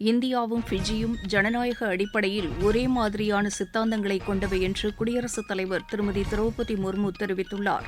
இந்தியாவும் ஃபிஜியும் ஜனநாயக அடிப்படையில் ஒரே மாதிரியான சித்தாந்தங்களை கொண்டவை என்று குடியரசுத் தலைவர் திருமதி திரௌபதி முர்மு தெரிவித்துள்ளார்.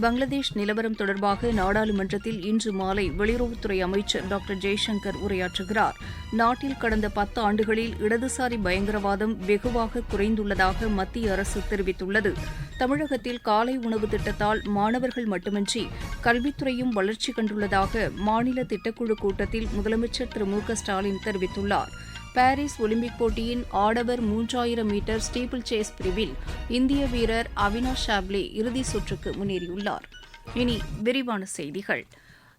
பங்களாதேஷ் நிலவரம் தொடர்பாக நாடாளுமன்றத்தில் இன்று மாலை வெளியுறவுத்துறை அமைச்சர் டாக்டர் ஜெய்சங்கர் உரையாற்றுகிறார். நாட்டில் கடந்த பத்து ஆண்டுகளில் இடதுசாரி பயங்கரவாதம் வெகுவாக குறைந்துள்ளதாக மத்திய அரசு தெரிவித்துள்ளது. தமிழகத்தில் காலை உணவு திட்டத்தால் மாணவர்கள் மட்டுமின்றி கல்வித்துறையும் வளர்ச்சி கண்டுள்ளதாக மாநில திட்டக்குழு கூட்டத்தில் முதலமைச்சர் திரு மு க ஸ்டாலின் தெரிவித்துள்ளார். பாரிஸ் ஒலிம்பிக் போட்டியின் ஆடவர் மூன்றாயிரம் மீட்டர் ஸ்டீபிள் சேஸ் பிரிவில் இந்திய வீரர் அவினாஷ் ஷாப்லே இறுதி சுற்றுக்கு முன்னேறியுள்ளார். இனி விரிவான செய்திகள்.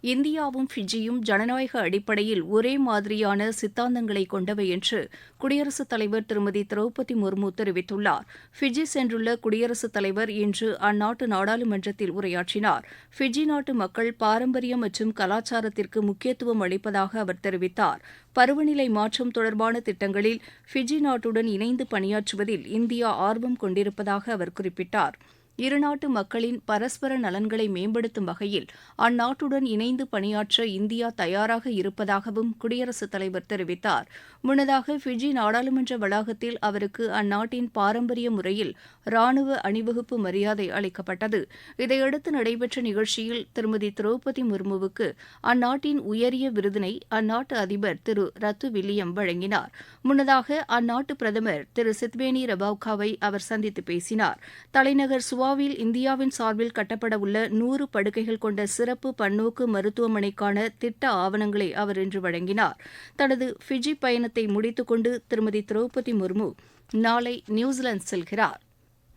இந்தியாவும் ஃபிஜியும் ஜனநாயக அடிப்படையில் ஒரே மாதிரியான சித்தாந்தங்களை கொண்டவை என்று குடியரசுத் தலைவர் திருமதி திரௌபதி முர்மு தெரிவித்துள்ளார். ஃபிஜி சென்றுள்ள குடியரசுத் தலைவர் இன்று அந்நாட்டு நாடாளுமன்றத்தில் உரையாற்றினார். ஃபிஜி நாட்டு மக்கள் பாரம்பரியம் மற்றும் கலாச்சாரத்திற்கு முக்கியத்துவம் அளிப்பதாக அவர் தெரிவித்தார். பருவநிலை மாற்றம் தொடர்பான திட்டங்களில் ஃபிஜி நாட்டுடன் இணைந்து பணியாற்றுவதில் இந்தியா ஆர்வம் கொண்டிருப்பதாக அவர் குறிப்பிட்டார். இருநாட்டு மக்களின் பரஸ்பர நலன்களை மேம்படுத்தும் வகையில் அந்நாட்டுடன் இணைந்து பணியாற்ற இந்தியா தயாராக இருப்பதாகவும் குடியரசுத் தலைவர் தெரிவித்தார். முன்னதாக ஃபிஜி நாடாளுமன்ற வளாகத்தில் அவருக்கு அந்நாட்டின் பாரம்பரிய முறையில் ராணுவ அணிவகுப்பு மரியாதை அளிக்கப்பட்டது. இதையடுத்து நடைபெற்ற நிகழ்ச்சியில் திருமதி திரௌபதி முர்முவுக்கு அந்நாட்டின் உயரிய விருதினை அந்நாட்டு அதிபர் திரு ரத்து வில்லியம் வழங்கினார். முன்னதாக அந்நாட்டு பிரதமர் திரு சித்வேனி ரபாவ்காவை அவர் சந்தித்து பேசினார். தலைநகர் கோவாவில் இந்தியாவின் சார்பில் கட்டப்படவுள்ள நூறு படுக்கைகள் கொண்ட சிறப்பு பன்னோக்கு மருத்துவமனைக்கான திட்ட ஆவணங்களை அவர் இன்று வழங்கினார். தனது ஃபிஜி பயணத்தை முடித்துக்கொண்டு திருமதி திரௌபதி முர்மு நாளை நியூசிலாந்து செல்கிறார்.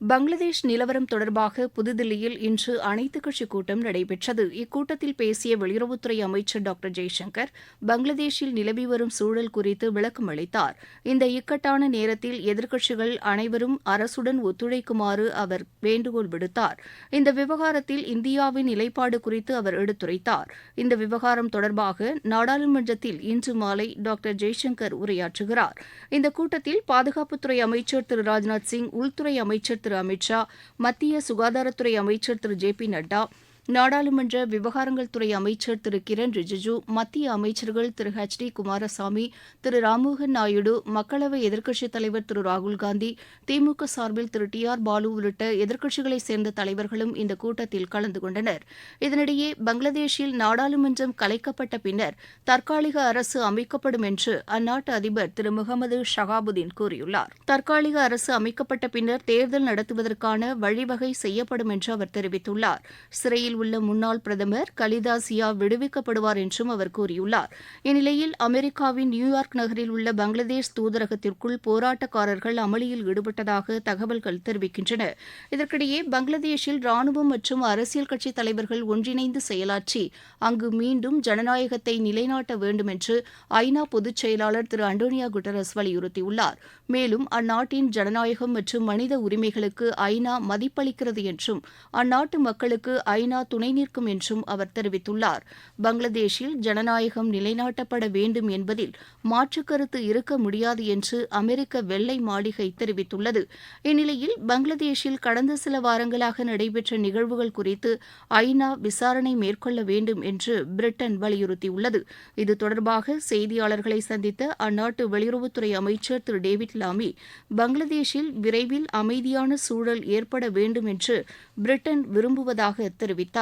பங்களாதேஷ் நிலவரம் தொடர்பாக புதுதில்லியில் இன்று அனைத்துக் கட்சிக் கூட்டம் நடைபெற்றது. இக்கூட்டத்தில் பேசிய வெளியுறவுத்துறை அமைச்சர் டாக்டர் ஜெய்சங்கர் பங்களாதேஷில் நிலவி வரும் சூழல் குறித்து விளக்கம் அளித்தார். இந்த இக்கட்டான நேரத்தில் எதிர்க்கட்சிகள் அனைவரும் அரசுடன் ஒத்துழைக்குமாறு அவர் வேண்டுகோள் விடுத்தார். இந்த விவகாரத்தில் இந்தியாவின் நிலைப்பாடு குறித்து அவர் எடுத்துரைத்தார். இந்த விவகாரம் தொடர்பாக நாடாளுமன்றத்தில் இன்று மாலை டாக்டர் ஜெய்சங்கர் உரையாற்றுகிறார். இந்த கூட்டத்தில் பாதுகாப்புத்துறை அமைச்சர் திரு ராஜ்நாத் சிங் உள்துறை அமைச்சர் திரு அமித் ஷா மத்திய சுகாதாரத்துறை அமைச்சர் திரு ஜே பி நட்டா நாடாளுமன்ற விவகாரங்கள் துறை அமைச்சர் திரு கிரண் ரிஜிஜு மத்திய அமைச்சர்கள் திரு ஹெச் டி குமாரசாமி திரு ராம்மோகன் நாயுடு மக்களவை எதிர்க்கட்சித் தலைவர் திரு ராகுல்காந்தி திமுக சார்பில் திரு டி ஆர் பாலு உள்ளிட்ட எதிர்க்கட்சிகளைச் சேர்ந்த தலைவர்களும் இந்த கூட்டத்தில் கலந்து கொண்டனர். இதனிடையே பங்களாதேஷில் நாடாளுமன்றம் கலைக்கப்பட்ட பின்னர் தற்காலிக அரசு அமைக்கப்படும் என்று அந்நாட்டு அதிபர் திரு முகமது ஷகாபுதீன் கூறியுள்ளார். தற்காலிக அரசு அமைக்கப்பட்ட பின்னர் தேர்தல் நடத்துவதற்கான வழிவகை செய்யப்படும் என்று அவர் தெரிவித்துள்ளார். சிறையில் உள்ள முன்னாள் பிரதமர் கலிதா சியா விடுவிக்கப்படுவார் என்றும் அவர் கூறியுள்ளார். இந்நிலையில் அமெரிக்காவின் நியூயார்க் நகரில் உள்ள பங்களாதேஷ் தூதரகத்திற்குள் போராட்டக்காரர்கள் அமளியில் ஈடுபட்டதாக தகவல்கள் தெரிவிக்கின்றன. இதற்கிடையே பங்களாதேஷில் ராணுவம் மற்றும் அரசியல் கட்சித் தலைவர்கள் ஒன்றிணைந்து செயலாற்றி அங்கு மீண்டும் ஜனநாயகத்தை நிலைநாட்ட வேண்டும் என்று ஐநா பொதுச் செயலாளர் திரு அண்டோனியா குட்டரஸ் வலியுறுத்தியுள்ளார். மேலும் அந்நாட்டின் ஜனநாயகம் மற்றும் மனித உரிமைகளுக்கு ஐநா மதிப்பளிக்கிறது என்றும் அந்நாட்டு மக்களுக்கு ஐநா துணை நிற்கும் என்றும் அவர் தெரிவித்துள்ளார். பங்களாதேஷில் ஜனநாயகம் நிலைநாட்டப்பட வேண்டும் என்பதில் மாற்றுக்கருத்து இருக்க முடியாது என்று அமெரிக்க வெள்ளை மாளிகை தெரிவித்துள்ளது. இந்நிலையில் பங்களாதேஷில் கடந்த சில வாரங்களாக நடைபெற்ற நிகழ்வுகள் குறித்து ஐநா விசாரணை மேற்கொள்ள வேண்டும் என்று பிரிட்டன் வலியுறுத்தியுள்ளது. இது தொடர்பாக செய்தியாளர்களை சந்தித்த அந்நாட்டு வெளியுறவுத்துறை அமைச்சர் திரு டேவிட் லாமி பங்களாதேஷில் விரைவில் அமைதியான சூழல் ஏற்பட வேண்டும் என்று பிரிட்டன் விரும்புவதாக தெரிவித்தார்.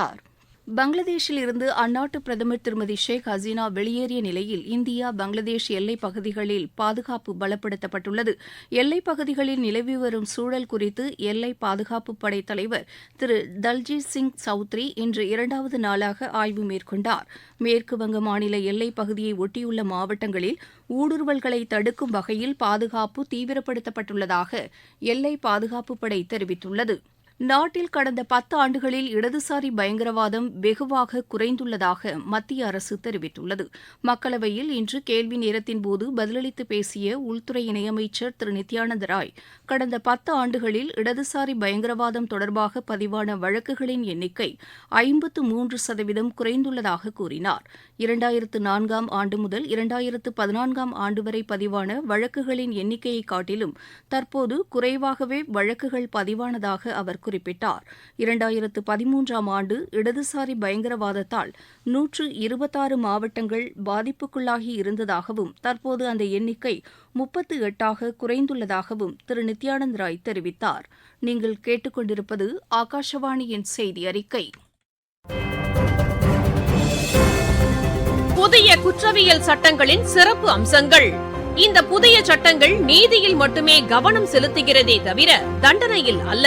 பங்களாதேஷில் இருந்து அந்நாட்டு பிரதமர் திருமதி ஷேக் ஹசீனா வெளியேறிய நிலையில் இந்தியா பங்களாதேஷ் எல்லைப் பகுதிகளில் பாதுகாப்பு பலப்படுத்தப்பட்டுள்ளது. எல்லைப் பகுதிகளில் நிலவி வரும் சூழல் குறித்து எல்லை பாதுகாப்பு படை தலைவர் திரு தல்ஜித் சிங் சௌத்ரி இன்று இரண்டாவது நாளாக ஆய்வு மேற்கொண்டார். மேற்கு வங்க மாநில எல்லைப் பகுதியை ஒட்டியுள்ள மாவட்டங்களில் ஊடுருவல்களை தடுக்கும் வகையில் பாதுகாப்பு தீவிரப்படுத்தப்பட்டுள்ளதாக எல்லை பாதுகாப்பு படை தெரிவித்துள்ளது. நாட்டில் கடந்த பத்து ஆண்டுகளில் இடதுசாரி பயங்கரவாதம் வெகுவாக குறைந்துள்ளதாக மத்திய அரசு தெரிவித்துள்ளது. மக்களவையில் இன்று கேள்வி நேரத்தின்போது பதிலளித்து பேசிய உள்துறை இணையமைச்சர் திரு. நித்யானந்த ராய் கடந்த பத்து ஆண்டுகளில் இடதுசாரி பயங்கரவாதம் தொடர்பாக பதிவான வழக்குகளின் எண்ணிக்கை ஐம்பத்து மூன்று சதவீதம் குறைந்துள்ளதாக கூறினார். இரண்டாயிரத்து நான்காம் ஆண்டு முதல் இரண்டாயிரத்து பதினான்காம் ஆண்டு வரை பதிவான வழக்குகளின் எண்ணிக்கையை காட்டிலும் தற்போது குறைவாகவே வழக்குகள் பதிவானதாக அவர் குறிப்பிட்டார். இரண்டாயிரத்து பதிமூன்றாம் ஆண்டு இடதுசாரி பயங்கரவாதத்தால் நூற்று இருபத்தாறு மாவட்டங்கள் பாதிப்புக்குள்ளாகி இருந்ததாகவும் தற்போது அந்த எண்ணிக்கை முப்பத்து எட்டாக குறைந்துள்ளதாகவும் திரு. நித்யானந்த் ராய் தெரிவித்தார். நீங்கள் கேட்டுக்கொண்டிருப்பது ஆகாஷவாணியின் செய்தி அறிக்கை புதிய குற்றவியல் சட்டங்களின் சிறப்பு அம்சங்கள். இந்த புதிய சட்டங்கள் நீதியில் மட்டுமே கவனம் செலுத்துகிறதே தவிர தண்டனையில் அல்ல.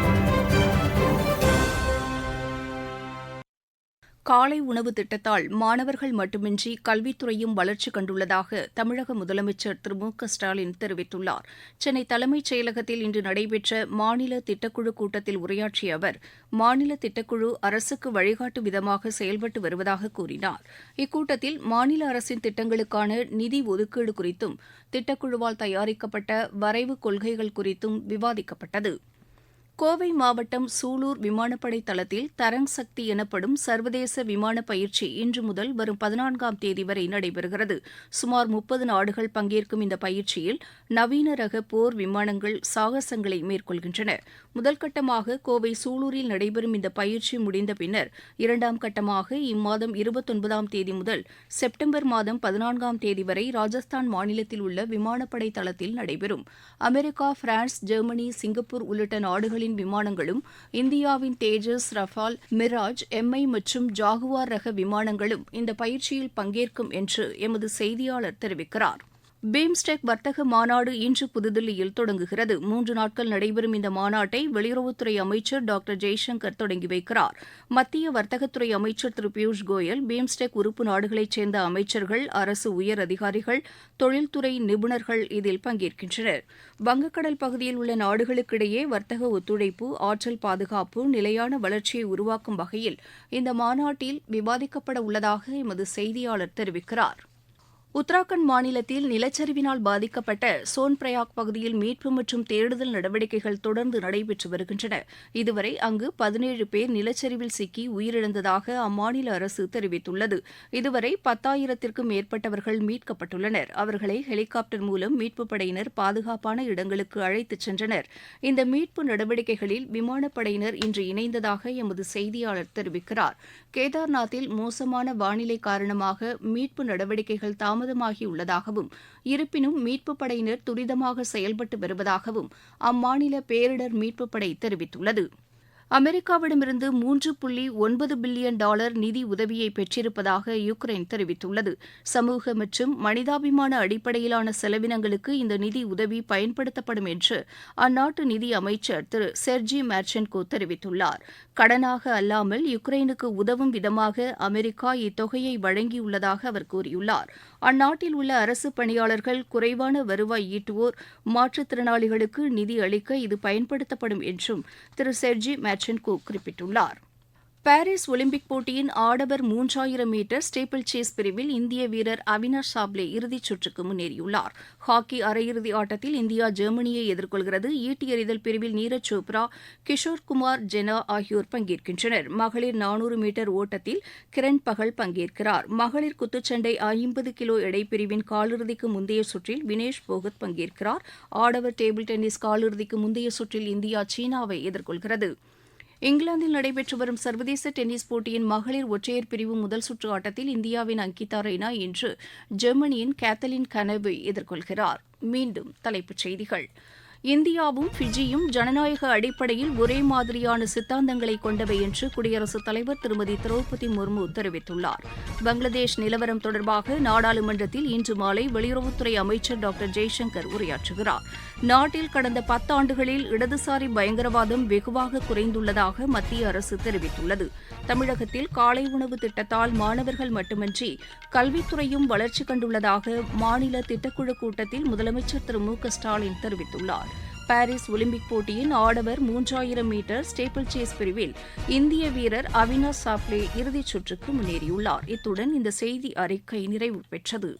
காலை உணவு திட்டத்தால் மாணவர்கள் மட்டுமின்றி கல்வித்துறையும் வளர்ச்சி கண்டுள்ளதாக தமிழக முதலமைச்சர் திரு மு க ஸ்டாலின் தெரிவித்துள்ளார். சென்னை தலைமைச் செயலகத்தில் இன்று நடைபெற்ற மாநில திட்டக்குழு கூட்டத்தில் உரையாற்றிய அவர் மாநில திட்டக்குழு அரசுக்கு வழிகாட்டு விதமாக செயல்பட்டு வருவதாக கூறினார். இக்கூட்டத்தில் மாநில அரசின் திட்டங்களுக்கான நிதி ஒதுக்கீடு குறித்தும் திட்டக்குழுவால் தயாரிக்கப்பட்ட வரைவு கொள்கைகள் குறித்தும் விவாதிக்கப்பட்டது. கோவை மாவட்டம் சூலூர் விமானப்படை தளத்தில் தரங் சக்தி எனப்படும் சர்வதேச விமான பயிற்சி இன்று முதல் வரும் பதினான்காம் தேதி வரை நடைபெறுகிறது. சுமார் முப்பது நாடுகள் பங்கேற்கும் இந்த பயிற்சியில் நவீன ரக போர் விமானங்கள் சாகசங்களை மேற்கொள்கின்றன. முதல் கட்டமாக கோவை சூலூரில் நடைபெறும் இந்த பயிற்சி முடிந்த பின்னர் இரண்டாம் கட்டமாக இம்மாதம் இருபத்தொன்பதாம் தேதி முதல் செப்டம்பர் மாதம் பதினான்காம் தேதி வரை ராஜஸ்தான் மாநிலத்தில் உள்ள விமானப்படை தளத்தில் நடைபெறும். அமெரிக்கா பிரான்ஸ் ஜெர்மனி சிங்கப்பூர் உள்ளிட்ட நாடுகளின் விமானங்களும் இந்தியாவின் தேஜஸ் ரஃபால் மிராஜ் எம்ஐ மற்றும் ஜாகுவார் ரக விமானங்களும் இந்த பயிற்சியில் பங்கேற்கும் என்று எமது செய்தியாளர் தெரிவிக்கிறார். பிம்ஸ்டெக் வர்த்தக மாநாடு இன்று புதுதில்லியில் தொடங்குகிறது. மூன்று நாட்கள் நடைபெறும் இந்த மாநாட்டை வெளியுறவுத்துறை அமைச்சர் டாக்டர் ஜெய்சங்கர் தொடங்கி வைக்கிறார். மத்திய வர்த்தகத்துறை அமைச்சர் திரு பியூஷ் கோயல் பிம்ஸ்டெக் உறுப்பு நாடுகளைச் சேர்ந்த அமைச்சர்கள் அரசு உயர் அதிகாரிகள் தொழில்துறை நிபுணர்கள் இதில் பங்கேற்கின்றனர். வங்கக்கடல் பகுதியில் உள்ள நாடுகளுக்கிடையே வர்த்தக ஒத்துழைப்பு ஆற்றல் பாதுகாப்பு நிலையான வளர்ச்சியை உருவாக்கும் வகையில் இந்த மாநாட்டில் விவாதிக்கப்பட உள்ளதாக எமது செய்தியாளர் தெரிவிக்கிறார். உத்தராகண்ட் மாநிலத்தில் நிலச்சரிவினால் பாதிக்கப்பட்ட சோன்பிரயாக் பகுதியில் மீட்பு மற்றும் தேடுதல் நடவடிக்கைகள் தொடர்ந்து நடைபெற்று வருகின்றன. இதுவரை அங்கு பதினேழு பேர் நிலச்சரிவில் சிக்கி உயிரிழந்ததாக அம்மாநில அரசு தெரிவித்துள்ளது. இதுவரை பத்தாயிரத்திற்கும் மேற்பட்டவர்கள் மீட்கப்பட்டுள்ளனர். அவர்களை ஹெலிகாப்டர் மூலம் மீட்புப் படையினர் பாதுகாப்பான இடங்களுக்கு அழைத்துச் சென்றனர். இந்த மீட்பு நடவடிக்கைகளில் விமானப்படையினர் இன்று இணைந்ததாக எமது செய்தியாளர் தெரிவிக்கிறார். கேதார்நாத்தில் மோசமான வானிலை காரணமாக மீட்பு நடவடிக்கைகள் தாமதமாகியுள்ளதாகவும் இருப்பினும் மீட்புப் படையினர் துரிதமாக செயல்பட்டு வருவதாகவும் அம்மாநில பேரிடர் மீட்புப் படை தெரிவித்துள்ளது. அமெரிக்காவிடமிருந்து மூன்று புள்ளி ஒன்பது பில்லியன் டாலர் நிதி உதவியை பெற்றிருப்பதாக யுக்ரைன் தெரிவித்துள்ளது. சமூக மற்றும் மனிதாபிமான அடிப்படையிலான செலவினங்களுக்கு இந்த நிதி உதவி பயன்படுத்தப்படும் என்று அந்நாட்டு நிதி அமைச்சர் திரு செர்ஜி மேர்ச்சென்கோ தெரிவித்துள்ளார். கடனாக அல்லாமல் யுக்ரைனுக்கு உதவும் விதமாக அமெரிக்கா இத்தொகையை வழங்கியுள்ளதாக அவர் கூறியுள்ளார். அந்நாட்டில் உள்ள அரசு பணியாளர்கள் குறைவான வருவாய் ஈட்டுவோர் மாற்றுத்திறனாளிகளுக்கு நிதி அளிக்க இது பயன்படுத்தப்படும் என்றும் திரு செர்ஜி மேட்சன்கோ குறிப்பிட்டுள்ளார். பாரிஸ் ஒலிம்பிக் போட்டியின் ஆடவர் மூன்றாயிரம் மீட்டர் ஸ்டேபிள் சேஸ் பிரிவில் இந்திய வீரர் அவினாஷ் சாப்ளே இறுதிச் சுற்றுக்கு முன்னேறியுள்ளார். ஹாக்கி அரையிறுதி ஆட்டத்தில் இந்தியா ஜெர்மனியை எதிர்கொள்கிறது. ஈட்டி எறிதல் பிரிவில் நீரஜ் சோப்ரா கிஷோர் குமார் ஜெனா ஆகியோர் பங்கேற்கின்றனர். மகளிர் நானூறு மீட்டர் ஓட்டத்தில் கிரண் பகல் பங்கேற்கிறார். மகளிர் குத்துச்சண்டை ஐம்பது கிலோ எடைப்பிரிவின் காலிறுதிக்கு முந்தைய சுற்றில் வினேஷ் போகத் பங்கேற்கிறார். ஆடவர் டேபிள் டென்னிஸ் காலிறுதிக்கு முந்தைய சுற்றில் இந்தியா சீனாவை எதிர்கொள்கிறது. இங்கிலாந்தில் நடைபெற்று வரும் சர்வதேச டென்னிஸ் போட்டியின் மகளிர் ஒற்றையர் பிரிவு முதல் சுற்று ஆட்டத்தில் இந்தியாவின் அங்கிதா ரெய்னா இன்று ஜெர்மனியின் கேத்தலின் கனவை எதிர்கொள்கிறார். மீண்டும் தலைப்புச் செய்திகள். இந்தியாவும் ஃபிஜியும் ஜனநாயக அடிப்படையில் ஒரே மாதிரியான சித்தாந்தங்களை கொண்டவை என்று குடியரசுத் தலைவர் திருமதி திரௌபதி முர்மு தெரிவித்துள்ளார். பங்களாதேஷ் நிலவரம் தொடர்பாக நாடாளுமன்றத்தில் இன்று மாலை வெளியுறவுத்துறை அமைச்சர் டாக்டர் ஜெய்சங்கர் உரையாற்றுகிறார். நாட்டில் கடந்த பத்தாண்டுகளில் இடதுசாரி பயங்கரவாதம் வெகுவாக குறைந்துள்ளதாக மத்திய அரசு தெரிவித்துள்ளது. தமிழகத்தில் காலை உணவு திட்டத்தால் மாணவர்கள் மட்டுமின்றி கல்வித்துறையும் வளர்ச்சி கண்டுள்ளதாக மாநில திட்டக்குழு கூட்டத்தில் முதலமைச்சர் திரு மு க ஸ்டாலின் தெரிவித்துள்ளார். பாரிஸ் ஒலிம்பிக் போட்டியின் ஆடவர் மூன்றாயிரம் மீட்டர் ஸ்டேபிள் சேஸ் பிரிவில் இந்திய வீரர் அவினாஷ் சாப்ளே இறுதிச் சுற்றுக்கு முன்னேறியுள்ளார். இத்துடன் இந்த செய்தி அறிக்கை நிறைவு பெற்றது.